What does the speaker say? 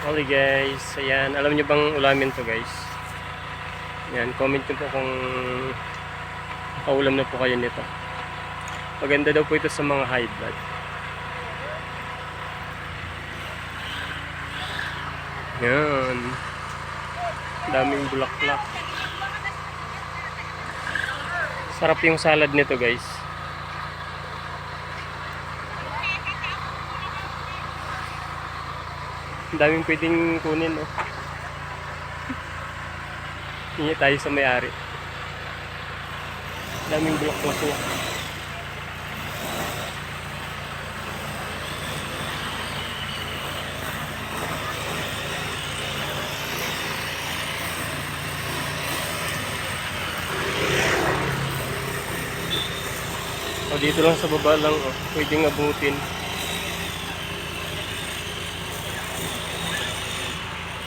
Okay guys, ayan. Alam niyo bang ulamin to guys? Ayan, comment niyo po kung kaulam na po kayo nito. Maganda daw po ito sa mga high blood. Yan. Daming bulaklak. Sarap yung salad nito guys. Daming pwedeng kunin, no? Hingi tayo sa may-ari. Daming bulaklak niya. O dito lang sa baba lang, oh. pwedeng abutin.